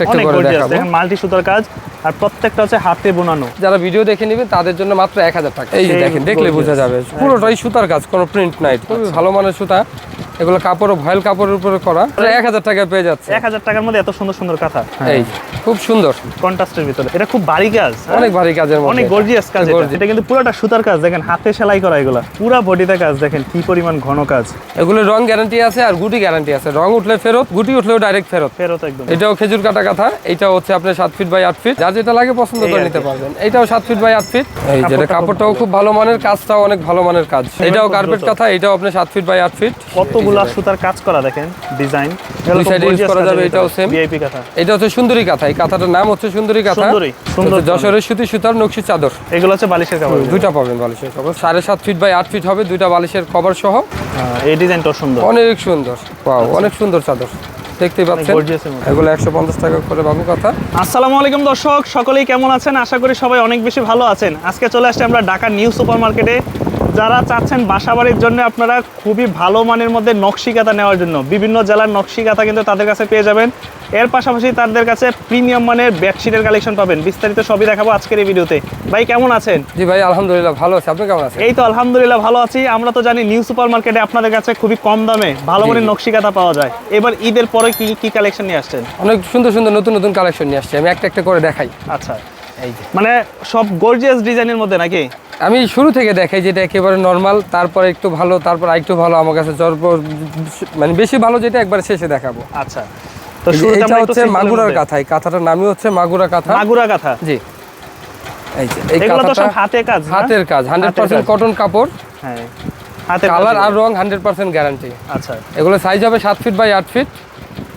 অনেক দেখেন মাল্টি সুতার কাজ আর প্রত্যেকটা হচ্ছে হাতে বোনানো। যারা ভিডিও দেখে নেবেন তাদের জন্য মাত্র এক হাজার টাকা। এই দেখেন দেখলে বোঝা যাবে। পুরোটাই সুতার কাজ কোনো প্রিন্ট নাই। খুবই ভালো মানের সুতা। এগুলো কাপড় ভয়েল কাপড়ের উপরে করা। এক হাজার টাকায় পেয়ে যাচ্ছে। এক হাজার টাকার মধ্যে এত সুন্দর সুন্দর কাঁথা। এই খুব সুন্দর। কন্ট্রাস্টের ভিতরে। এটা খুব ভারী কাজ হ্যাঁ? অনেক ভারী কাজের অনেক গর্জিয়াস কাজ এটা। এটা কিন্তু পুরোটা সুতার কাজ দেখেন হাতে সেলাই করা এগুলা। পুরো বডিতে কাজ দেখেন কি পরিমাণ ঘন কাজ। এগুলো রং গ্যারান্টি আছে আর গুটি গ্যারান্টি আছে। রং উঠলে ফেরত গুটি উঠলেও ডাইরেক্ট ফেরত। ফেরত একদম। এটাও খেজুর কাটা কাঁথা এটাও হচ্ছে আপনার সাত ফিট বাই আট ফিট যার যেটা লাগে পছন্দ করে নিতে পারবেন। এটাও সাত ফিট বাই আট ফিট এই যেটা কাপড়টাও খুব ভালো মানের কাজটাও অনেক ভালো মানের কাজ। এটাও কার্পেট। কাঁথা এটাও আপনার সাত ফিট বাই আট ফিট কতগুলা সুতার কাজ করা দেখেন ডিজাইন। দুই use করা যাবে, এটাও same। ভিআইপি কাঁথা। এটা হচ্ছে সুন্দরী কাঁথা এই কাঁথাটার নাম হচ্ছে সুন্দরী কাঁথা। সুন্দরী, সুন্দর যশোরের সুতি সুতার নকশি চাদর। এগুলো হচ্ছে বালিশের কাপড়। দুইটা পাবেন বালিশের কভার সাড়ে সাত ফিট বাই আট ফিট হবে দুইটা বালিশের কভার সহ। হ্যাঁ, এই ডিজাইনটাও সুন্দর। অনেক সুন্দর। পাও অনেক সুন্দর চাদর। দেখতেই পাচ্ছেন। এগুলো একশো পঞ্চাশ টাকা করে বাবু কথা। আসসালামু আলাইকুম দর্শক সকলেই কেমন আছেন? আশা করি সবাই অনেক বেশি ভালো আছেন। আজকে চলে আসছি আমরা ঢাকা নিউ সুপার মার্কেটে যারা চাচ্ছেন বাসাবাড়ির জন্য আপনারা খুবই ভালো মানের মধ্যে নকশি কাঁথা নেওয়ার জন্য। বিভিন্ন জেলার নকশি কাঁথা কিন্তু তাদের কাছে পেয়ে যাবেন। এর পাশাপাশি তাদের কাছে প্রিমিয়াম মানের বেডশিটের কালেকশন পাবেন। বিস্তারিত সবই দেখাবো আজকের এই ভিডিওতে। ভাই কেমন আছেন? জি ভাই আলহামদুলিল্লাহ ভালো আছে। আপনি কেমন আছেন? এই তো আলহামদুলিল্লাহ ভালো আছি। আমরা তো জানি নিউ সুপার মার্কেটে আপনাদের কাছে খুবই কম দামে ভালো মানের। নকশি কাঁথা পাওয়া যায়। এবার ঈদের পরে কি কি কালেকশন নিয়ে আসছেন? অনেক সুন্দর সুন্দর নতুন নতুন কালেকশন নিয়ে আসছি। আমি একটা একটা করে দেখাই। আচ্ছা। মানে সব গর্জিয়াস ডিজাইনের মধ্যে নাকি? আমি শুরু থেকে দেখাই যেটা একেবারে নর্মাল তারপরে একটু ভালো তারপর আরেকটু ভালো আমার কাছে মানে বেশি ভালো যেটা একবার শেষে দেখাবো। আচ্ছা। তো এই যে শুরুতে এটা হচ্ছে মাগুরার কাঁথা এই কাঁথাটার নামই হচ্ছে মাগুরা কাঁথা। মাগুরা কাঁথা। জি। এই যে এই এগুলো তো সব কাঁথাটা হাতে কাজ হাতের কাজ। হান্ড্রেড হাতের পার্সেন্ট কাজ। কটন কাপড়। হ্যাঁ। হাতে কালার আর রং হান্ড্রেড পার্সেন্ট গ্যারান্টি আচ্ছা। এগুলো সাইজ হবে সাত ফিট বাই আট ফিট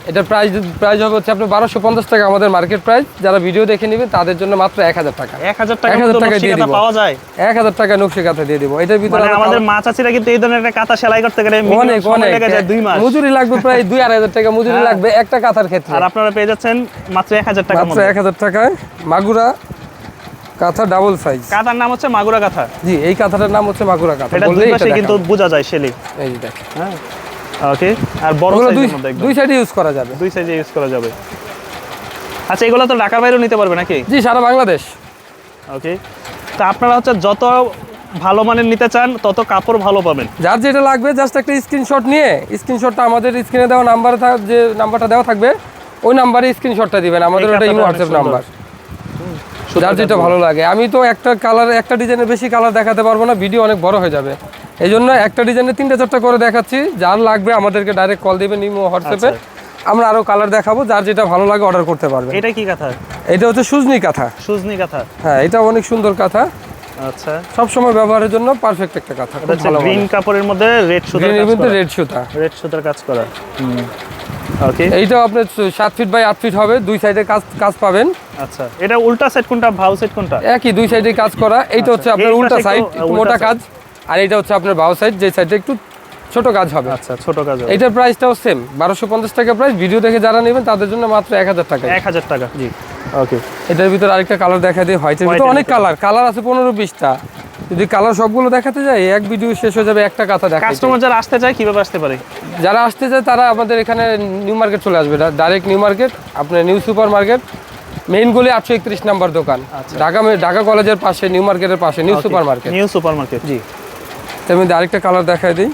এটার প্রাইস প্রাইস হবে হচ্ছে আপনার বারোশো পঞ্চাশ টাকা আমাদের মার্কেট প্রাইস যারা ভিডিও দেখে নেবেন তাদের জন্য মাত্র এক হাজার টাকা। এক হাজার টাকা 1000 মতো টাকা দিয়ে দিব। পাওয়া যায়? এক হাজার টাকা নকশি কাঁথা দিয়ে দিব। এটার ভিতরে মানে আমাদের কালার- মা চাচিরা কিন্তু এই ধরনের একটা কাঁথা সেলাই করতে গেলে অনেক অনেক। দুই মাস। মজুরি লাগবে প্রায় দুই আড়াই হাজার টাকা মজুরি হ্যাঁ। লাগবে একটা কাঁথার ক্ষেত্রে। আর আপনারা পেয়ে যাচ্ছেন মাত্র এক হাজার টাকা মাত্র এক হাজার টাকায় মাগুরা কাঁথা ডাবল সাইজ কাঁথার নাম হচ্ছে মাগুরা কাঁথা। জি এই কাঁথাটার নাম হচ্ছে মাগুরা কাঁথা। এটা দুই পাশে কিন্তু। বোঝা যায় সেলি। এই দেখেন। হ্যাঁ। ওকে আর বড় সাইজের মধ্যে দুই সাইডে ইউজ করা যাবে। দুই সাইজে ইউজ করা যাবে। আচ্ছা এগুলো তো ঢাকার বাইরেও নিতে পারবে নাকি? জি সারা বাংলাদেশ। ওকে তো আপনারা হচ্ছে যত ভালো মানের নিতে চান তত কাপড় ভালো পাবেন। যার যেটা লাগবে জাস্ট একটা স্ক্রিনশট নিয়ে স্ক্রিনশটটা আমাদের স্ক্রিনে দেওয়া নাম্বারে যে নাম্বারটা দেওয়া থাকবে ওই নাম্বারে স্ক্রিনশটটা দিবেন আমাদের ওটা ইমো হোয়াটসঅ্যাপ নাম্বার যার যেটা ভালো লাগে। আমি তো একটা কালার একটা ডিজাইনের বেশি কালার দেখাতে পারব না ভিডিও অনেক বড় হয়ে যাবে। এই জন্য একটা ডিজাইনের তিনটা চারটা করে দেখাচ্ছি। যার লাগবে আমাদেরকে ডাইরেক্ট কল দিবেন ইমো হোয়াটসঅ্যাপে আমরা আরও কালার দেখাবো যার যেটা ভালো লাগে অর্ডার করতে পারবে এটা কি কাঁথা? এটা হচ্ছে সুজনি কাঁথা। সুজনি কাঁথা। হ্যাঁ এটা অনেক সুন্দর কাঁথা। আচ্ছা। সব সময় ব্যবহারের জন্য পারফেক্ট একটা কাঁথা খুব ভালো গ্রিন কাপড়ের মধ্যে রেড সুতার গ্রিনের কাজ মধ্যে করা। রেড সুতা। রেড সুতার কাজ করা। ওকে এইটাও আপনার সাত ফিট বাই আট ফিট হবে দুই সাইডে কাজ কাজ পাবেন। আচ্ছা। এটা উল্টা সেট কোনটা ভাউ সেট কোনটা? একই দুই সাইডে কাজ করা। এইটা হচ্ছে আপনার উল্টা সাইড মোটা কাজ। আর এইটা হচ্ছে আপনার বাউ সাইড যে সাইডে একটু ছোট কাজ হবে। আচ্ছা ছোট কাজ হবে। এইটার প্রাইসটাও সেম বারোশো পঞ্চাশ টাকা প্রাইস ভিডিও দেখে যারা নেবেন তাদের জন্য মাত্র এক হাজার টাকা। এক হাজার টাকা জি। ওকে এটার ভিতরে আরেকটা কালার দেখা দিই হোয়াইটের ভিতরে অনেক কালার কালার আছে পনেরো বিশটা। যদি কালার সবগুলো দেখাতে যাই এক ভিডিও শেষ হয়ে যাবে একটা কাঁথা দেখা কাস্টমার যারা আসতে চায় কীভাবে আসতে পারে? যারা আসতে চায় তারা আমাদের এখানে নিউ মার্কেট চলে আসবে। ডাইরেক্ট নিউ মার্কেট আপনার নিউ সুপার মার্কেট মেইন গলি আটশো একত্রিশ নাম্বার দোকান। আচ্ছা। ঢাকা ঢাকা কলেজের পাশে নিউ মার্কেটের পাশে New Super Market New Super Market জি। তার মধ্যে আরেকটা কালার দেখাই দিই।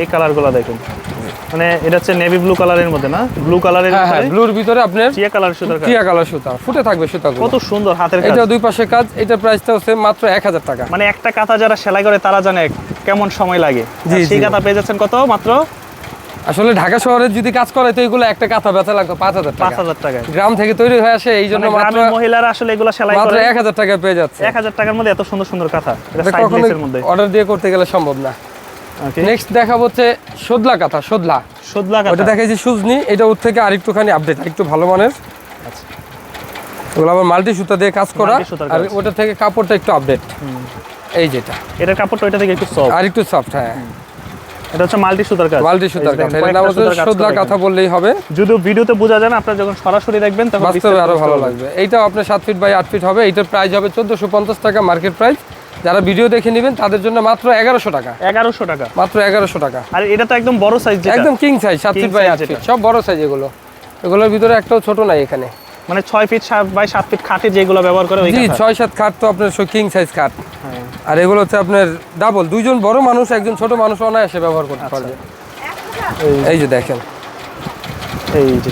এই কালারগুলো দেখুন। মানে এটা হচ্ছে নেভি ব্লু কালারের মধ্যে না? ব্লু কালারের হ্যাঁ হ্যাঁ ব্লুর ভিতরে আপনার টিয়া কালার সুতা টিয়া কালার সুতা ফুটে থাকবে সুতা কত সুন্দর হাতের কাজ। এটা দুই পাশে কাজ এটা প্রাইসটা হচ্ছে মাত্র এক হাজার টাকা। মানে একটা কাঁথা যারা সেলাই করে তারা জানে কেমন সময় লাগে। সেই। কাঁথা পেয়ে যাচ্ছেন কত? মাত্র আসলে ঢাকা শহরে যদি কাজ করে তো এগুলো একটা কাঁথা বেচা লাগতো পাঁচ হাজার পাঁচ হাজার টাকায় গ্রাম থেকে তৈরি হয়ে আসে এই জন্য মানে মহিলারা আসলে এগুলো সেলাই মাত্র করে এক হাজার টাকা পেয়ে যাচ্ছে। এক হাজার টাকার মধ্যে এত সুন্দর সুন্দর কাঁথা অর্ডার দিয়ে করতে গেলে সম্ভব না। নেক্সট দেখাবো হচ্ছে সোদলা কাঁথা সোদলা সুদলা ওটা দেখাইছি সুজনি এটা ওর থেকে আরেকটুখানি আপডেট একটু ভালো মানের। আচ্ছা। ওগুলো আবার মাল্টি সুতা দিয়ে কাজ করা আর ওটা থেকে কাপড়টা একটু আপডেট এই যেটা। এটার কাপড়টা ওইটা থেকে একটু সফট আর একটু সফট হ্যাঁ এটা হচ্ছে মাল্টি সুতার কাজ। মাল্টি সুতার কাঁথা এটার কাজ সোদলা করা কাঁথা এখানে। বললেই হবে। যদিও ভিডিওতে বোঝা যায় না আপনারা যখন সরাসরি দেখবেন তখন বাস্তবে আরও ভালো লাগবে। এইটাও আপনার সাত ফিট বাই আট ফিট হবে। এইটার প্রাইস হবে চোদ্দশো পঞ্চাশ টাকা মার্কেট প্রাইস যারা ভিডিও দেখে নেবেন তাদের জন্য মাত্র এগারোশো টাকা। এগারোশো টাকা। মাত্র এগারোশো টাকা। আর এটা তো একদম বড় সাইজ একদম কিং সাইজ সাত King ফিট বাই size আট ফিট সব বড় সাইজ এগুলো। এগুলোর ভিতরে একটাও ছোট নাই এখানে। মানে ছয় ফিট বাই সাত ফিট খাটে যেগুলো ব্যবহার করে ওই জি? ছয় সাত খাট তো আপনার কিং সাইজ খাট। আর এগুলো হচ্ছে আপনার ডাবল দুইজন বড় মানুষ একজন ছোট মানুষ অনায়াসে ব্যবহার করতে আচ্ছা। পারবে। এই- যে। দেখেন। এই যে।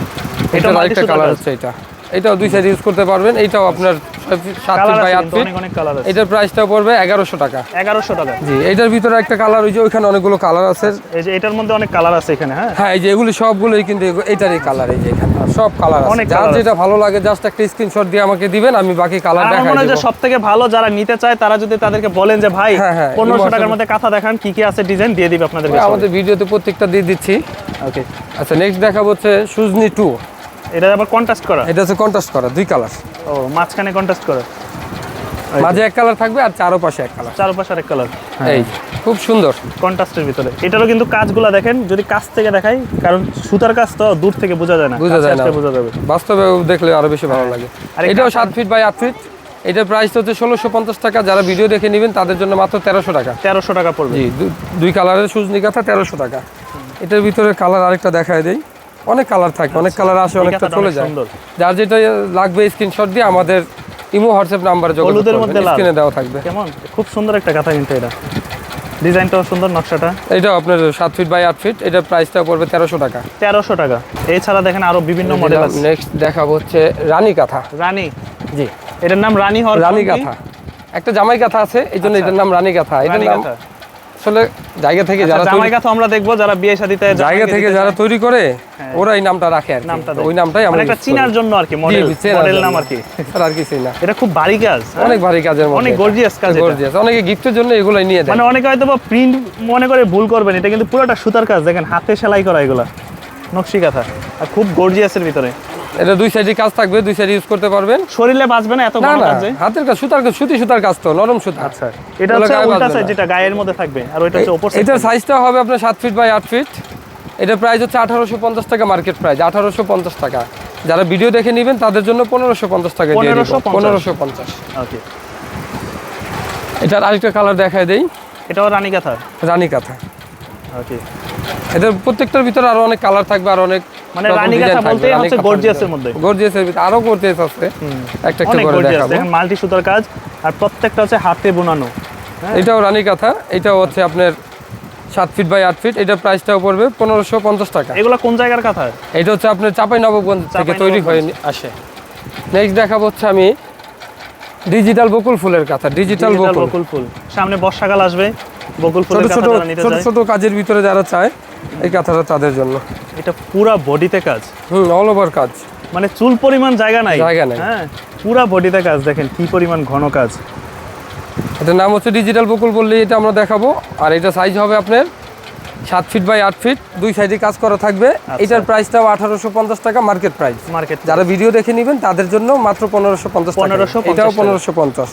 এটা আরেকটা কালার হচ্ছে এটা। এটাও দুই সাইড ইউজ করতে পারবেন। এটাও আপনার ছয় ফিট সাত ফিট বাই আট ফিট। অনেক অনেক কালার আছে। এটার প্রাইসটা পড়বে এগারোশো টাকা। এগারোশো টাকা। জি এটার ভিতরে একটা কালার ওই যে ওইখানে অনেকগুলো কালার আছে। এই যে এটার মধ্যে অনেক কালার আছে এখানে হ্যাঁ? হ্যাঁ এই যে এগুলি সবগুলোই কিন্তু এটারই কালার এই যে এখানে সব কালার আছে। যার যেটা ভালো লাগে জাস্ট একটা স্ক্রিনশট দিয়ে আমাকে দিবেন আমি বাকি কালার দেখাই সব থেকে ভালো যারা নিতে চায় তারা যদি তাদেরকে বলেন যে ভাই হ্যাঁ, পনেরোশো টাকার মধ্যে কাঁথা দেখান কি কি আছে ডিজাইন দিয়ে দিবে আপনাদের আমাদের ভিডিওতে প্রত্যেকটা দিয়ে দিচ্ছি। ওকে আচ্ছা নেক্সট দেখাবো হচ্ছে সুজনি টু এটা আবার কন্ট্রাস্ট করা? এটা হচ্ছে কন্ট্রাস্ট করা দুই কালার ও মাঝখানে কন্ট্রাস্ট করা। মাঝে এক কালার থাকবে আর চারো পাশে এক কালার চারপাশে আরেক কালার এই খুব সুন্দর। কন্ট্রাস্টের ভিতরে। এটারও কিন্তু কাজগুলো দেখেন যদি কাছ থেকে দেখাই কারণ সুতার কাজ তো দূর থেকে বোঝা যায় না বোঝা যায় না। বোঝা যাবে। বাস্তবে দেখলে আরও বেশি ভালো লাগে। আর এটাও সাত ফিট বাই আট ফিট এটার প্রাইস হচ্ছে ষোলোশো পঞ্চাশ টাকা। যারা ভিডিও দেখে নেবেন তাদের জন্য মাত্র তেরোশো টাকা। তেরোশো টাকা পড়বে। জি দুই কালারের সুজনি কাঁথা তেরোশো টাকা। এটার ভিতরে কালার আরেকটা দেখায় দেই। অনেক কালার থাকে অনেক কালার আসে অনেকটা চলে যায়। যার যেটা লাগবে স্ক্রিনশট দিয়ে আমাদের ইমো হোয়াটসঅ্যাপ নাম্বারে যোগাযোগ হলুদের মধ্যে স্ক্রিনে দেওয়া থাকবে। কেমন? খুব সুন্দর একটা কাঁথা কিন্তু এটা। ডিজাইনটাও সুন্দর নকশাটা। এটাও আপনার সাত ফিট বাই আট ফিট এটার প্রাইসটা পড়বে তেরোশো টাকা। তেরোশো টাকা। এছাড়া দেখেন আরও বিভিন্ন মডেল আছে। নেক্সট দেখাবো হচ্ছে রানী কাঁথা। রানী। জি। এটার নাম রানী হওয়ার রানী কাঁথা। একটা জামাই কাঁথা আছে এই জন্য এটার নাম রানী কাঁথা। এটার নাম কাঁথা। আসলে জায়গা থেকে আচ্ছা, যারা জামাই তৈরি- কাঁথা আমরা দেখব যারা বিয়ে শাদিতে জায়গা থেকে যারা তৈরি করে ওরা এই নামটা রাখে আর নামটা ওই নামটাই আমরা মানে একটা চিনার জন্য আর কি মডেল মডেল নাম আর কি। আর আর কিছুই না। এটা খুব ভারী কাজ হ্যাঁ? অনেক ভারী কাজের মধ্যে অনেক গর্জিয়াস কাজ গর্জিয়াস অনেকে গিফটের জন্য এগুলাই নিয়ে দেয়। মানে অনেকে হয়তো প্রিন্ট মনে করে ভুল করবেন এটা কিন্তু পুরোটা সুতার কাজ। দেখেন হাতে সেলাই করা এগুলা। নকশি কাঁথা। আর খুব গর্জিয়াসের ভিতরে। এটা দুই সাইডে কাজ থাকবে দুই সাইডে ইউজ করতে পারবেন। শরীরে বাঁচবে না এত বড় কাজ? হাতের কাজ সুতার কাজ সুতি সুতার কাজ তো নরম সুতা। আচ্ছা এটা হচ্ছে উল্টা সাইড যেটা গায়ের মধ্যে থাকবে আর ওইটা হচ্ছে ওপর সাইড এটার সাইজটা হবে আপনার সাত ফিট বাই আট ফিট এটা প্রাইস হচ্ছে আঠারোশো পঞ্চাশ টাকা মার্কেট প্রাইস আঠারোশো পঞ্চাশ টাকা। যারা ভিডিও দেখে নেবেন তাদের জন্য পনেরোশো পঞ্চাশ টাকা দিয়ে 1550 পনেরোশো পঞ্চাশ। ওকে এটার আরেকটা কালার দেখায় দেই। এটাও রানী কাঁথা রানী কাঁথা। ওকে এদের প্রত্যেকটার ভিতরে আরও অনেক কালার থাকবে আর অনেক মানে রানী কাঁথা বলতে হচ্ছে গর্জিয়াসের মধ্যে। গর্জিয়াসের ভিতরে আরও গর্জিয়াস আছে। একটা একটা করে দেখাবো। দেখেন মাল্টি সুতার কাজ আর প্রত্যেকটা হচ্ছে হাতে বোনানো। এটাও রানী কাঁথা এটাও হচ্ছে আপনার সাত ফিট বাই আট ফিট এটার প্রাইসটাও পড়বে পনেরোশো পঞ্চাশ টাকা। এগুলো কোন জায়গার কাঁথা? এটা হচ্ছে আপনার চাপাই নবগঞ্জ থেকে তৈরি হয়ে আসে। নেক্সট দেখাবো হচ্ছে আমি ডিজিটাল বকুল ফুলের কাঁথা ডিজিটাল বকুল। ফুল। সামনে বর্ষাকাল আসবে বকুল ফুলের ছোট নিতে ছোট ছোট কাজের ভিতরে যারা চায় এই কাঁথাটা তাদের জন্য। এটা পুরা বডিতে কাজ। হুম অল ওভার কাজ। মানে চুল পরিমাণ জায়গা নাই। জায়গা নাই। হ্যাঁ পুরা বডিতে কাজ দেখেন কি পরিমাণ ঘন কাজ। এটার নাম হচ্ছে ডিজিটাল বকুল বললে এটা আমরা দেখাবো। আর এটা সাইজ হবে আপনার সাত ফিট বাই আট ফিট দুই সাইডে কাজ করা থাকবে। আচ্ছা। এটার প্রাইসটাও আঠারোশো পঞ্চাশ টাকা মার্কেট প্রাইস মার্কেট যারা ভিডিও দেখে নেবেন তাদের জন্য মাত্র পনেরোশো পঞ্চাশ 1550 এটাও পনেরোশো পঞ্চাশ।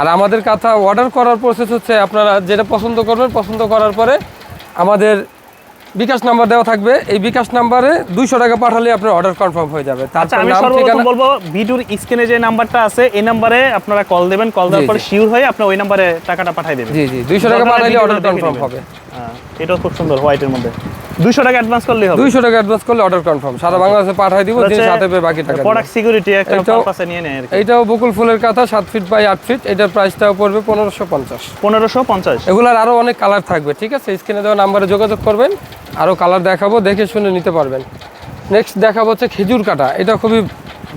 আর আমাদের কাঁথা অর্ডার করার প্রসেস হচ্ছে আপনারা যেটা পছন্দ করবেন পছন্দ করার পরে আমাদের বিকাশ নাম্বার দেওয়া থাকবে। এই বিকাশ নাম্বারে দুইশো টাকা পাঠালে আপনার অর্ডার কনফার্ম হয়ে যাবে। আচ্ছা তারপর আমি সর্বপ্রথম বলব ভিডিওর স্ক্রিনে যে নাম্বারটা আছে এই নাম্বারে আপনারা কল দেবেন কল দেওয়ার পরে শিওর হয়ে আপনি ওই নাম্বারে টাকাটা পাঠিয়ে দেবেন। জি জি। দুইশো টাকা পাঠালে অর্ডার কনফার্ম হবে। এটা এটাও খুব সুন্দর হোয়াইটের মধ্যে। দুইশো টাকা অ্যাডভান্স করলেই হবে। দুইশো টাকা অ্যাডভান্স করলে অর্ডার কনফার্ম সারা বাংলাদেশে পাঠিয়ে দিব হাতে পেয়ে বাকি টাকা প্রোডাক্ট সিকিউরিটি একটা পারপাসে নিয়ে নেয় আর কি। এইটাও বকুল ফুলের কাঁথা সাত ফিট বাই আট ফিট এটার প্রাইসটাও পড়বে পনেরোশো পঞ্চাশ। পনেরোশো পঞ্চাশ। এগুলার আরও অনেক কালার থাকবে ঠিক আছে? স্ক্রিনে দেওয়া নাম্বারে যোগাযোগ করবেন আরও কালার দেখাবো দেখে শুনে নিতে পারবেন। নেক্সট দেখাবো হচ্ছে খেজুর কাটা। এটা খুবই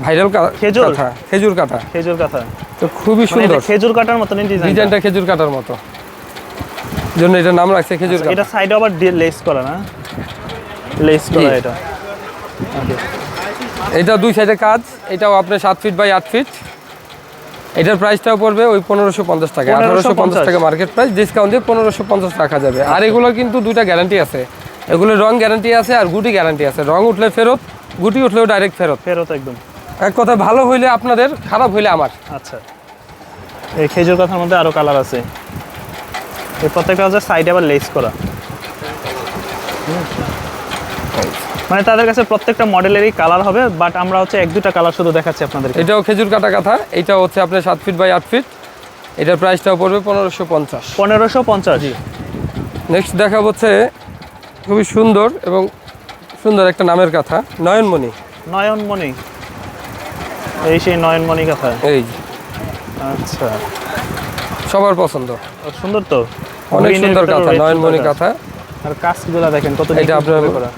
ভাইরাল খেজুর? কাঁথা খেজুর কাটা। খেজুর কাঁথা। তো খুবই মানে সুন্দর। খেজুর কাটার ডিজাইন ডিজাইনটা খেজুর কাটার মতো। জন্য এটা নাম রাখছে খেজুর কাটা। এটা সাইডে আবার লেস করা না? লেস করা এটা। এটা দুই সাইডে কাজ এটাও আপনার সাত ফিট বাই আট ফিট এটার প্রাইসটাও পড়বে ওই পনেরোশো পঞ্চাশ টাকা আঠারোশো পঞ্চাশ টাকা মার্কেট প্রাইস ডিসকাউন্ট দিয়ে পনেরোশো পঞ্চাশ রাখা যাবে। আর এগুলো কিন্তু দুইটা গ্যারান্টি আছে। এগুলো রং গ্যারান্টি আছে আর গুটি গ্যারান্টি আছে। রং উঠলে ফেরত গুটি উঠলেও ডাইরেক্ট ফেরত। ফেরত একদম। এক কথা ভালো হইলে আপনাদের খারাপ হইলে আমার। আচ্ছা। এই খেজুর কাঁথার মধ্যে আরও কালার আছে। এই প্রত্যেকটা হচ্ছে সাইডে আবার লেস করা। মানে তাদের কাছে প্রত্যেকটা মডেলেরই কালার হবে বাট আমরা হচ্ছে এক দুটা কালার শুধু দেখাচ্ছি আপনাদের এটাও খেজুর কাটা কাঁথা এটা হচ্ছে আপনার সাত ফিট বাই আট ফিট এটার প্রাইসটাও পড়বে পনেরোশো পঞ্চাশ। পনেরোশো পঞ্চাশ। নেক্সট দেখা হচ্ছে খুবই সুন্দর এবং সুন্দর একটা নামের কথা নয়নমণি। নয়নমণি। এই সেই নয়নমণি কথা। এই আচ্ছা। সবার পছন্দ। সুন্দর তো। অনেক সুন্দর কথা নয়নমণি কাঁথা। আর কাজগুলো দেখেন কত এটা আপনার- করা।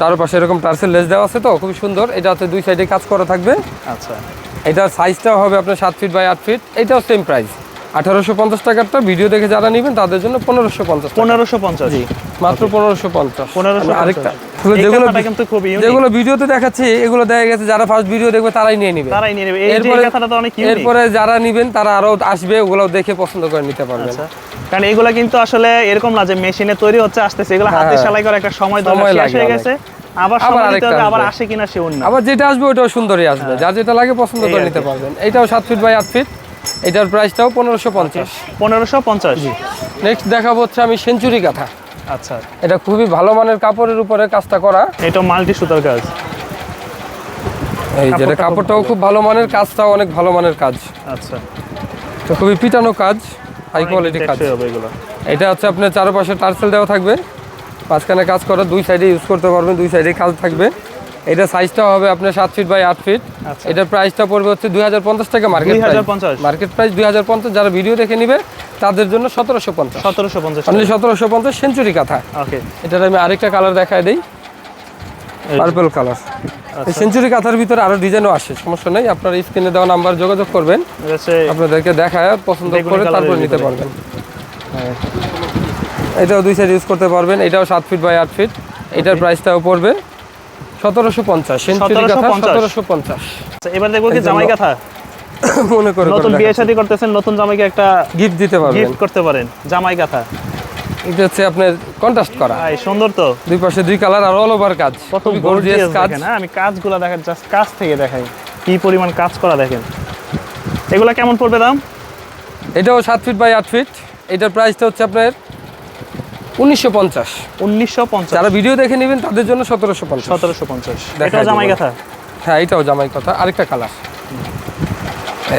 চারপাশে এরকম টার্সেল লেস দেওয়া আছে তো খুবই সুন্দর। এটা হচ্ছে দুই সাইডে কাজ করা থাকবে। আচ্ছা। এটার সাইজটাও হবে আপনার সাত ফিট বাই আট ফিট এটাও সেম প্রাইস আঠারোশো পঞ্চাশ টাকারটা ভিডিও দেখে যারা নেবেন তাদের জন্য পনেরোশো পঞ্চাশ পনেরোশো পঞ্চাশ। জি মাত্র পনেরোশো পঞ্চাশ। পনেরোশো আরেকটা যেগুলো কিন্তু খুবই যেগুলো ভিডিওতে দেখাচ্ছি এগুলো দেখা গেছে যারা ফার্স্ট ভিডিও দেখবে তারাই নিয়ে নিবে। তারাই নিয়ে নেবে। এরপরে- যারা নিবেন তারা আরও আসবে ওগুলো দেখে পছন্দ করে নিতে পারবেন। আচ্ছা। কারণ এগুলা কিন্তু আসলে এরকম না যে মেশিনে তৈরি হচ্ছে আসতেছে। এগুলো হাতে হ্যাঁ। সেলাই করে একটা সময় শেষ হয়ে গেছে। আবার আবার আসে কিনা সে অন্য। আবার যেটা আসবে ওটাও সুন্দরই আসবে। যার যেটা লাগে পছন্দ করে নিতে। পারবেন। এটাও সাত ফিট বাই আট ফিট এটার প্রাইসটাও পনেরোশো পঞ্চাশ। পনেরোশো পঞ্চাশ। নেক্সট দেখাবো হচ্ছে আমি সেঞ্চুরি কাঁথা আচ্ছা। এটা খুবই ভালো মানের কাপড়ের উপরে কাজটা করা। এটা মাল্টি সুতার কাজ। এই যেটা কাপড়টাও খুব ভালো মানের কাজটাও অনেক ভালো মানের কাজ। আচ্ছা। তো খুবই পিটানো কাজ হাই কোয়ালিটি কাজ। এটা হচ্ছে আপনার চারপাশে টার্সেল দেওয়া থাকবে। মাঝখানে কাজ করা দুই সাইডে ইউজ করতে পারবেন দুই সাইডে কাজ থাকবে। এটা সাইজটাও হবে আপনার সাত ফিট বাই আট ফিট আচ্ছা। এটার প্রাইসটা পড়বে হচ্ছে দুই হাজার পঞ্চাশ টাকা মার্কেট প্রাইস 2050 মার্কেট প্রাইস দুই হাজার পঞ্চাশ যারা ভিডিও দেখে নিবে তাদের জন্য সতেরোশো পঞ্চাশ। সতেরোশো পঞ্চাশ সতেরোশো পঞ্চাশ সেঞ্চুরি কাঁথা। ওকে এটার আমি আরেকটা কালার দেখায় দিই। পার্পল কালার সেঞ্চুরি কাঁথার ভিতরে আরও ডিজাইনও আসে সমস্যা নেই। আপনার স্ক্রিনে দেওয়া নাম্বার যোগাযোগ করবেন। আপনাদেরকে দেখায় পছন্দ করে তারপর নিতে পারবেন। এটাও দুই সাইড ইউজ করতে পারবেন। এটাও সাত ফিট বাই আট ফিট এটার প্রাইসটাও পড়বে। সতেরোশো পঞ্চাশ সেঞ্চুরি কাঁথা 1750 সতেরোশো পঞ্চাশ। আচ্ছা, এবার দেখব কি জামাই কথা মনে করে নতুন বিয়ে শাদী করতেছেন নতুন জামাইকে একটা গিফট দিতে পারবেন। গিফট করতে পারেন জামাই কথা এটা হচ্ছে আপনার কন্ট্রাস্ট করা। সুন্দর তো। দুই পাশে দুই কালার আর অল ওভার কাজ। কত খুবই গর্জিয়াস কাজ। দেখেন হ্যাঁ আমি কাজগুলো দেখেন জাস্ট কাজ থেকে দেখাই কি পরিমাণ কাজ করা দেখেন। এগুলা কেমন পড়বে দাম? এটাও সাত ফিট বাই আট ফিট এটার প্রাইসটা হচ্ছে আপনার উনিশশো পঞ্চাশ। উনিশশো পঞ্চাশ। যারা ভিডিও দেখে নেবেন তাদের জন্য সতেরোশো পঞ্চাশ। সতেরোশো পঞ্চাশ। এটাও জামাই কথা হ্যাঁ এটাও জামাই কথা। আরেকটা কালার।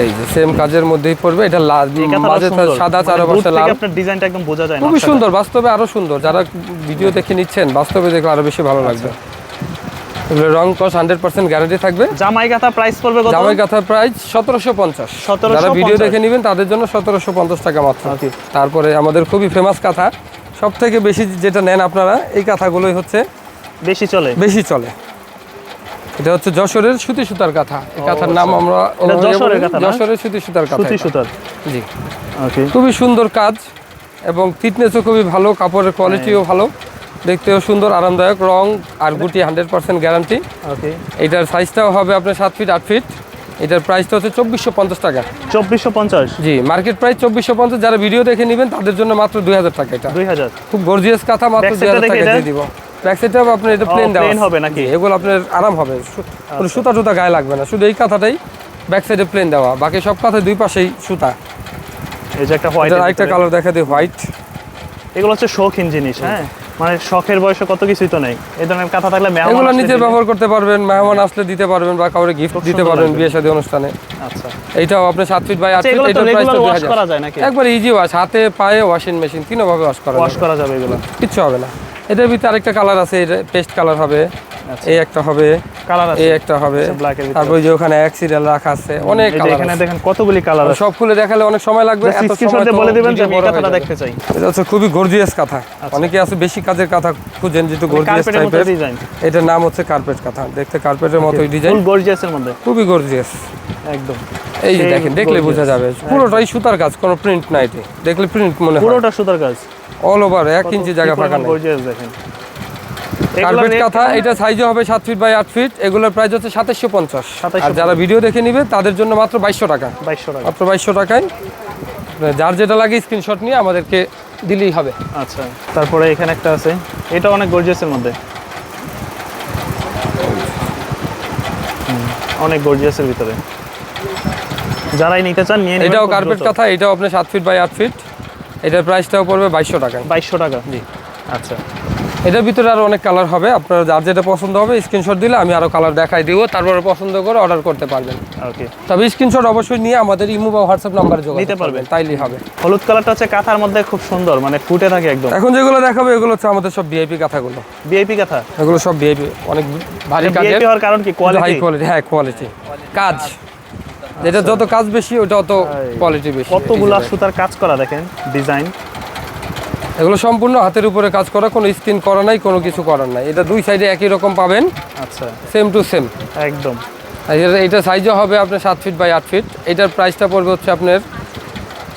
এই যে সেম কাজের মধ্যেই পড়বে। এটা মাঝে সাদা চারপাশে লাল। আপনার ডিজাইনটা একদম বোঝা যায় খুবই সুন্দর বাস্তবে আরও সুন্দর। যারা ভিডিও দেখে নিচ্ছেন বাস্তবে দেখলে আরও বেশি ভালো লাগবে। এগুলো রং কস হান্ড্রেড পার্সেন্ট গ্যারান্টি থাকবে। জামাই কাঁথা প্রাইস পড়বে জামাই কাঁথার প্রাইস সতেরোশো পঞ্চাশ। 1750 যারা ভিডিও দেখে নেবেন তাদের জন্য সতেরোশো পঞ্চাশ টাকা মাত্র। তারপরে আমাদের খুবই ফেমাস কাঁথা সব থেকে বেশি যেটা নেন আপনারা এই কাঁথাগুলোই হচ্ছে বেশি চলে। বেশি চলে। এটা হচ্ছে যশোরের সুতি সুতার কাঁথা। এই কাঁথার নাম আচ্ছা। আমরা যশোরের সুতি সুতার কাঁথা সুতি সুতার। জি। ওকে। খুবই সুন্দর কাজ এবং ফিটনেসও খুবই ভালো কাপড়ের কোয়ালিটিও ভালো দেখতেও সুন্দর আরামদায়ক রং আর গুটি হান্ড্রেড পার্সেন্ট গ্যারান্টি। ওকে। এটার সাইজটাও হবে আপনার সাত ফিট আট ফিট এটার প্রাইসটা হচ্ছে চব্বিশশো পঞ্চাশ টাকা। চব্বিশশো পঞ্চাশ? জি মার্কেট প্রাইস চব্বিশশো পঞ্চাশ যারা ভিডিও দেখে নেবেন তাদের জন্য মাত্র দুই হাজার টাকা এটা। দুই হাজার। খুব গর্জিয়াস কাঁথা মাত্র দুই হাজার টাকা দিয়ে দিব। ব্যাক সাইডটা আপনার এটা প্লেন দেওয়া হবে নাকি? এগুলো আপনার আরাম হবে। কোনো আচ্ছা। সুতা টুতা গায়ে লাগবে না। শুধু এই কাঁথাটাই ব্যাক সাইডে প্লেন দেওয়া। বাকি সব কাঁথায় দুই পাশেই সুতা। এই যে একটা হোয়াইট আরেকটা কালার দেখা দিই হোয়াইট এগুলো হচ্ছে শৌখিন জিনিস হ্যাঁ? মানে শখের বয়সে কত কিছুই তো নাই। এই ধরনের কথা থাকলে মেহমান এগুলো নিজে ব্যবহার করতে পারবেন মেহমান আসলে দিতে পারবেন বা কাউকে গিফট দিতে পারবেন বিয়ে শাদী অনুষ্ঠানে। আচ্ছা। এইটাও আপনি সাত ফিট বাই আট আচ্ছা, ফিট তো ওয়াশ হাজার। করা যায় নাকি? একবার ইজি ওয়াশ হাতে পায়ে ওয়াশিং মেশিন তিনভাবে ওয়াশ করা ওয়াশ করা যাবে এগুলো? কিচ্ছু হবে না। এটার ভিতরে আরেকটা কালার আছে এটা পেস্ট কালার হবে। আচ্ছা। এই একটা হবে কালার আছে। এই একটা হবে। আচ্ছা। তারপর যে ওখানে এক সিরিয়াল রাখা আছে অনেক কালার এখানে দেখেন কতগুলি কালার আছে। সব খুলে দেখালে অনেক সময় লাগবে এত সময় বলে দিবেন যে এই কাঁথাটা। দেখতে চাই। এটা হচ্ছে খুবই গর্জিয়াস কাঁথা। অনেকে আছে বেশি কাজের কাঁথা খুঁজেন যেহেতু গর্জিয়াস টাইপের ডিজাইন এটার নাম হচ্ছে কার্পেট কাঁথা। দেখতে কার্পেটের মতোই ডিজাইন ফুল গর্জিয়াসের মধ্যে। খুবই গর্জিয়াস একদম। এই যে দেখেন দেখলে বোঝা যাবে। পুরোটাই সুতার কাজ কোনো প্রিন্ট নাই। দেখলে প্রিন্ট মনে হয়। পুরোটা সুতার কাজ অল ওভার এক ইঞ্চি জায়গা ফাঁকা নেই। গর্জিয়াস দেখেন। কার্পেট কাঁথা এটা সাইজে হবে সাত ফিট বাই আট ফিট এগুলোর প্রাইস হচ্ছে সাতাশশো পঞ্চাশ। 2750 আর যারা ভিডিও দেখে নিবে তাদের জন্য মাত্র বাইশশো টাকা। বাইশশো টাকা। মাত্র বাইশশো টাকায়। যার যেটা লাগে স্ক্রিনশট নিয়ে আমাদেরকে দিলেই হবে। আচ্ছা তারপরে এখানে একটা আছে। এটা অনেক গর্জিয়াসের মধ্যে। অনেক গর্জিয়াসের ভিতরে। যারাই নিতে চান নিয়ে এটাও কার্পেট কাঁথা এটাও আপনার সাত ফিট বাই আট ফিট এটার প্রাইসটাও পড়বে বাইশশো টাকা। বাইশশো টাকা? জি। আচ্ছা। এটার ভিতরে আরও অনেক কালার হবে। আপনার যার যেটা পছন্দ হবে স্ক্রিনশট দিলে আমি আরও কালার দেখাই দিব। তারপরে পছন্দ করে অর্ডার করতে পারবেন। ওকে তবে স্ক্রিনশট অবশ্যই নিয়ে আমাদের ইমো বা হোয়াটসঅ্যাপ নাম্বারে যোগাযোগ নিতে পারবেন। তাইলেই হবে। হলুদ কালারটা হচ্ছে কাঁথার মধ্যে খুব সুন্দর মানে ফুটে থাকে একদম। এখন যেগুলো দেখাবো এগুলো হচ্ছে আমাদের সব ভিআইপি কাঁথাগুলো। ভিআইপি কাঁথা? এগুলো সব ভিআইপি অনেক ভারী ভিআইপি হওয়ার কারণ কি? হাই কোয়ালিটি কোয়ালিটি হ্যাঁ কোয়ালিটি কাজ। যেটা যত কাজ বেশি ওটা অত কোয়ালিটি বেশি। কতগুলা সুতার কাজ করা দেখেন ডিজাইন এগুলো সম্পূর্ণ হাতের উপরে কাজ করা কোনো স্ক্রিন করা নাই কোনো কিছু করার নাই। এটা দুই সাইডে একই রকম পাবেন। আচ্ছা। সেম টু সেম একদম। এটা সাইজও হবে আপনার সাত ফিট বাই আট ফিট এটার প্রাইসটা পড়বে হচ্ছে আপনার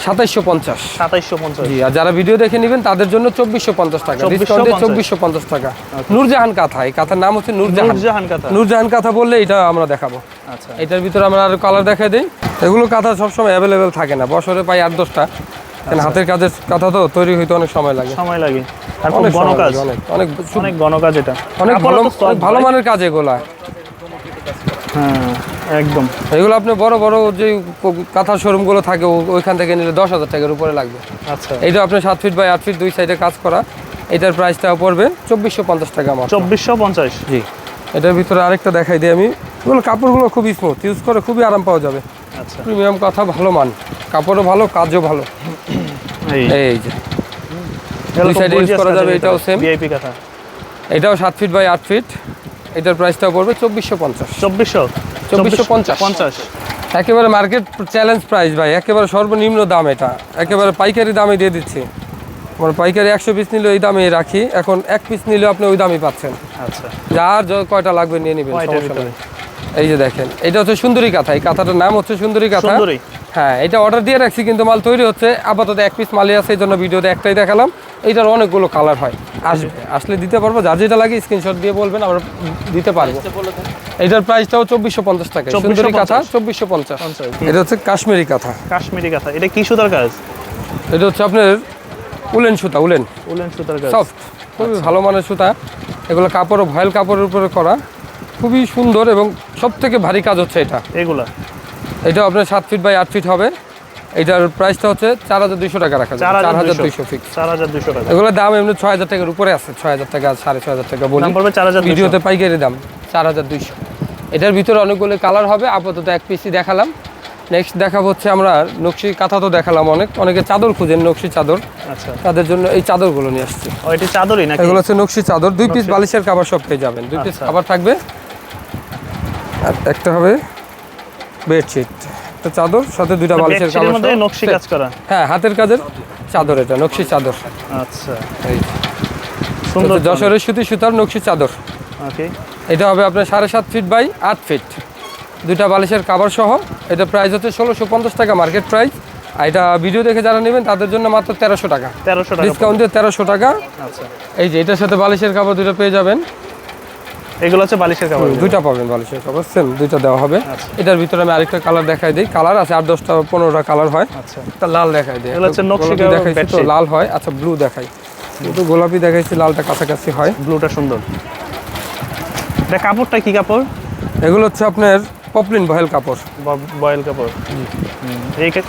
সাতাইশশো পঞ্চাশ। সাতাইশশো পঞ্চাশ। জি আর যারা ভিডিও দেখে নেবেন তাদের জন্য চব্বিশশো পঞ্চাশ টাকা। ডিসকাউন্টে চব্বিশশো পঞ্চাশ টাকা। নূরজাহান কাঁথা এই কাঁথার নাম হচ্ছে নূরজাহান। নূরজাহান কাঁথা। নূরজাহান কাঁথা বললে এটা আমরা দেখাবো। আচ্ছা। এটার ভিতরে আমরা আরও কালার দেখাই দিই। এগুলো কাঁথা সবসময় অ্যাভেলেবেল থাকে না। বছরে পাই আট দশটা। কারণ হাতের কাজের কাঁথা তো তৈরি হইতে অনেক সময় লাগে। সময় লাগে। আর অনেক ঘন সময় কাজ লাগে, অনেক। অনেক ঘন এটা। অনেক ভালো অনেক ভালো মানের কাজ এগুলা। হ্যাঁ। একদম। এগুলো আপনি বড় বড় যে কাঁথা শোরুমগুলো থাকে ওইখান থেকে নিলে দশ হাজার টাকার উপরে লাগবে। আচ্ছা। এইটা আপনার সাত ফিট বাই আট ফিট দুই সাইডে কাজ করা। এটার প্রাইসটা পড়বে চব্বিশশো পঞ্চাশ টাকা আমার চব্বিশশো পঞ্চাশ। জি। এটার ভিতরে আরেকটা দেখাই দিই আমি। এগুলো কাপড়গুলো খুবই স্মুথ ইউজ করে খুবই আরাম পাওয়া যাবে। আচ্ছা। প্রিমিয়াম কথা ভালো মান। কাপড়ও ভালো কাজও ভালো। এই যে। দুই করা যাবে, এটাও সাত ফিট বাই আট ফিট এটার প্রাইসটা পড়বে চব্বিশশো পঞ্চাশ। চব্বিশশো? চব্বিশশো পঞ্চাশ। পঞ্চাশ। একেবারে মার্কেট চ্যালেঞ্জ প্রাইস ভাই একেবারে সর্বনিম্ন দাম এটা। একেবারে পাইকারি দামে দিয়ে দিচ্ছি। আমার পাইকারি একশো পিস নিলে ওই দামে রাখি। এখন এক পিস নিলে আপনি ওই দামই পাচ্ছেন। আচ্ছা। যার যত কয়টা লাগবে নিয়ে নেবেন। এই যে দেখেন এটা হচ্ছে সুন্দরী কাঁথা। এই কাঁথাটার নাম হচ্ছে সুন্দরী কাঁথা। হ্যাঁ এটা অর্ডার দিয়ে রাখছি কিন্তু মাল তৈরি হচ্ছে। আপাতত এক পিস মালই আছে এই জন্য ভিডিওতে একটাই দেখালাম। এইটার অনেকগুলো কালার হয়। আসবে আসলে দিতে পারব যার যেটা লাগে স্ক্রিনশট দিয়ে বলবেন আমরা দিতে পারব। এটার প্রাইসটাও চব্বিশশো পঞ্চাশ টাকা। 2450 সুন্দরী কাঁথা চব্বিশশো পঞ্চাশ। পঞ্চাশ। এটা হচ্ছে কাশ্মীরি কাঁথা। কাশ্মীরি কাঁথা। এটা কি সুতার কাজ? এটা হচ্ছে আপনার উলেন সুতা উলেন। উলেন সুতার কাজ। সফট খুবই ভালো মানের সুতা। এগুলো কাপড় ভয়েল কাপড়ের উপরে করা। খুবই সুন্দর এবং সব থেকে ভারী কাজ হচ্ছে এটা। এগুলা? এটা আপনার সাত ফিট বাই আট ফিট হবে। এটার প্রাইসটা হচ্ছে চার হাজার দুইশো টাকা রাখা চার চার হাজার দুইশো। দুইশো ফিক্স চার হাজার দুশো টাকা। এগুলোর দাম এমনি ছয় হাজার টাকার উপরে আছে ছয় হাজার টাকা সাড়ে ছয় হাজার টাকা বলি। চার হাজার ভিডিওতে পাইকারি দাম চার হাজার দুইশো। এটার ভিতরে অনেকগুলো কালার হবে আপাতত এক পিসই দেখালাম। নেক্সট দেখাবো হচ্ছে আমরা নকশি কাঁথা তো দেখালাম অনেক। অনেকে চাদর খুঁজেন নকশি চাদর। আচ্ছা। তাদের জন্য এই চাদরগুলো নিয়ে আসছি। এটি চাদরই নাকি? এগুলো হচ্ছে নকশি চাদর। দুই পিস বালিশের কাবার সব পেয়ে যাবেন। দুই পিস আচ্ছা। খাবার থাকবে। আর একটা হবে বেডশিট একটা চাদর সাথে দুইটা বালিশের মধ্যে নকশি কাজ করা? হ্যাঁ হাতের কাজের চাদর এটা নকশি চাদর। আচ্ছা। এই। সুন্দর যশোরের সুতি সুতার নকশি চাদর। ওকে। এটা হবে আপনার সাড়ে সাত ফিট বাই আট ফিট। দুইটা বালিশের কাবার সহ। এটা প্রাইস হচ্ছে ষোলোশো পঞ্চাশ টাকা মার্কেট প্রাইস আর এটা ভিডিও দেখে যারা নেবেন তাদের জন্য মাত্র তেরোশো টাকা। তেরোশো টাকা ডিসকাউন্ট দিয়ে তেরোশো টাকা। আচ্ছা। এই যে এটার সাথে বালিশের কাপড় দুটো পেয়ে যাবেন। এগুলো হচ্ছে বালিশের কাপড় দুইটা পাবেন বালিশের কাপড় সেম দুইটা দেওয়া হবে। আচ্ছা। এটার ভিতরে আমি আরেকটা কালার দেখাই দিই। কালার আছে আট দশটা পনেরোটা কালার হয়। আচ্ছা। লাল দেখাই দিই। এগুলো হচ্ছে নকশি দেখাইছি তো লাল হয়। আচ্ছা ব্লু দেখাই। কিন্তু গোলাপি দেখাইছি লালটা কাছাকাছি হয়। ব্লুটা সুন্দর। এটা কাপড়টা কি কাপড়? এগুলো হচ্ছে আপনার পপলিন বহেল কাপড়। বয়েল কাপড়। হুম,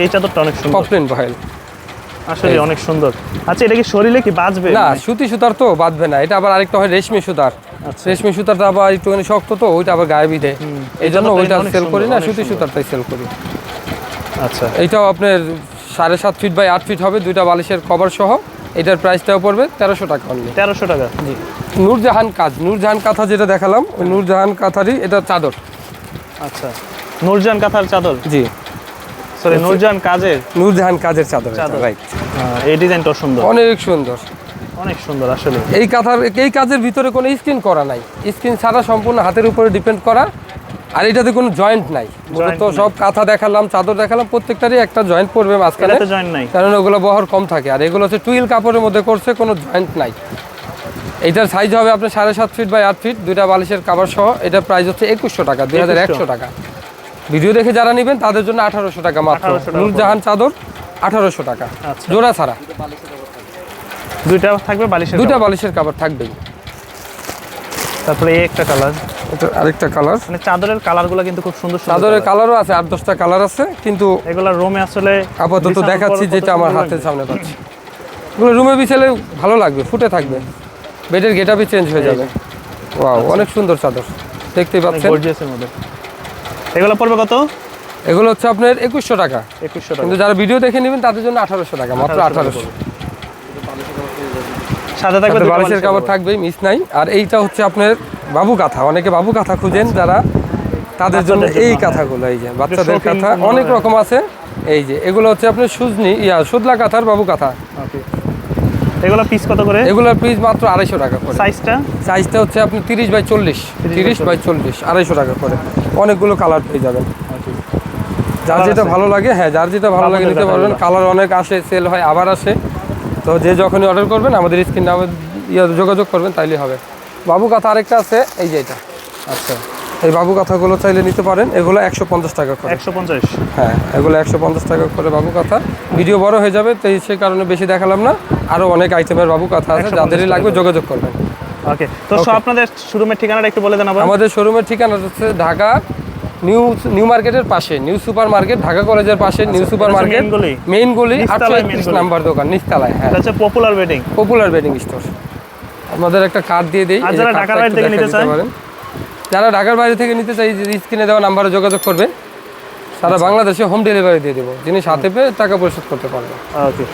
এই চাদরটা অনেক সুন্দর। পপলিন বহেল। আসলে অনেক সুন্দর। আচ্ছা এটা কি শরীরে কি বাঁচবে না সুতি সুতার তো বাঁধবে না। এটা আবার আরেকটা হয় রেশমি সুতার। আচ্ছা। রেশমি সুতারটা আবার একটুখানি শক্ত তো ওইটা আবার গায়ে বিধে। এই জন্য ওইটা সেল করি না সুতি সুতারটাই সেল করি। আচ্ছা। এইটাও আপনার সাড়ে সাত ফিট বাই আট ফিট হবে দুইটা বালিশের কভার সহ। এটার প্রাইসটাও পড়বে তেরোশো টাকা অনলি তেরোশো টাকা। জি। নূরজাহান কাজ নূরজাহান কাঁথা যেটা দেখালাম ওই নূরজাহান কাঁথারই এটা চাদর। আচ্ছা। নূরজান কাঁথার চাদর? জি। সরি কাজের? নূরজাহান কাজের চাদর। রাইট এই ডিজাইনটাও সুন্দর। অনেক সুন্দর। অনেক সুন্দর আসলে। এই কাঁথার এই কাজের ভিতরে কোনো স্ক্রিন করা নাই। স্ক্রিন ছাড়া সম্পূর্ণ হাতের উপরে ডিপেন্ড করা। আর এটাতে কোনো জয়েন্ট নাই। মূলত সব কাঁথা দেখালাম চাদর দেখালাম প্রত্যেকটারই একটা জয়েন্ট পড়বে মাঝখানে। কারণ ওগুলো বহর কম থাকে। আর এগুলো হচ্ছে টুইল কাপড়ের মধ্যে করছে কোনো জয়েন্ট নাই। এটার সাইজ হবে আপনার সাড়ে সাত ফিট বাই আট ফিট দুইটা বালিশের কাবার সহ। এটার প্রাইস হচ্ছে একুশশো টাকা দুই হাজার একশো টাকা। ভিডিও দেখে যারা নেবেন তাদের জন্য আঠারোশো টাকা মাত্র। 1800 টাকা। চাদর আঠারোশো টাকা। আচ্ছা। জোড়া ছাড়া। দুইটা থাকবে বালিশের দুইটা। বালিশের কাপড় থাকবেই। তারপরে এই একটা কালার আরেকটা কালার মানে চাদরের কালারগুলো কিন্তু খুব সুন্দর সুন্দর চাদরের কালারও আছে আট দশটা কালার আছে কিন্তু এগুলা রোমে আসলে আপাতত দেখাচ্ছি যেটা আমার হাতের সামনে পাচ্ছি। এগুলো রুমে বিছালে ভালো লাগবে ফুটে থাকবে। বেডের গেটআপই চেঞ্জ হয়ে যাবে। ওয়াও অনেক সুন্দর চাদর। দেখতেই পাচ্ছেন? গর্জিয়াসের মধ্যে। এগুলো পড়বে কত? এগুলো হচ্ছে আপনার একুশশো টাকা। একুশশো টাকা। কিন্তু যারা ভিডিও দেখে নেবেন তাদের জন্য আঠারোশো টাকা মাত্র আঠারোশো থাকবে বালিশের কাপড়। থাকবেই মিস নাই। আর এইটা হচ্ছে আপনার বাবু কাঁথা। অনেকে বাবু কাঁথা খুঁজেন যারা তাদের জন্য এই কাঁথাগুলো এই যে বাচ্চাদের কাঁথা অনেক রকম আছে। এই যে এগুলো হচ্ছে আপনার সুজনি ইয়া সুদলা কাঁথার বাবু কাঁথা. এগুলো পিস কত করে? এগুলোর পিস মাত্র আড়াইশো টাকা করে। সাইজটা সাইজটা হচ্ছে আপনি তিরিশ বাই চল্লিশ। তিরিশ বাই চল্লিশ। আড়াইশো টাকা করে। অনেকগুলো কালার পেয়ে যাবেন। যার যেটা ভালো লাগে হ্যাঁ যার যেটা ভালো লাগে নিতে পারবেন। কালার অনেক আসে সেল হয় আবার আসে। তো যে যখনই অর্ডার করবেন আমাদের স্ক্রিন নামে ইয়ে যোগাযোগ করবেন তাইলে হবে। বাবু কথা আরেকটা আছে। এই যে এটা। আচ্ছা। এই বাবু কাঁথাগুলো চাইলে নিতে পারেন। এগুলো একশো পঞ্চাশ টাকা করে। একশো পঞ্চাশ? হ্যাঁ এগুলো একশো পঞ্চাশ টাকা করে বাবু কাঁথা। ভিডিও বড় হয়ে যাবে তো সেই কারণে বেশি দেখালাম না। আরও অনেক আইটেমের বাবু কাঁথা আছে 150 যাদেরই লাগবে যোগাযোগ করবেন। ওকে তো সব আপনাদের শোরুমের ঠিকানাটা একটু বলে দেন আবার। আমাদের শোরুমের ঠিকানা হচ্ছে ঢাকা নিউ নিউ মার্কেটের পাশে নিউ সুপার মার্কেট ঢাকা কলেজের পাশে নিউ সুপার মার্কেট মেইন গলি। আটশো একত্রিশ নাম্বার দোকান নিচতলায় হ্যাঁ। হচ্ছে popular wedding popular bedding store আমাদের একটা কার্ড দিয়ে দিই যারা বাইরে থেকে নিতে? পারেন। যারা ঢাকার বাইরে থেকে নিতে চাই স্ক্রিনে দেওয়া নাম্বারে যোগাযোগ করবে সারা বাংলাদেশে হোম ডেলিভারি দিয়ে দেবো। যিনি সাথে পেয়ে টাকা পরিশোধ করতে পারবে ওকে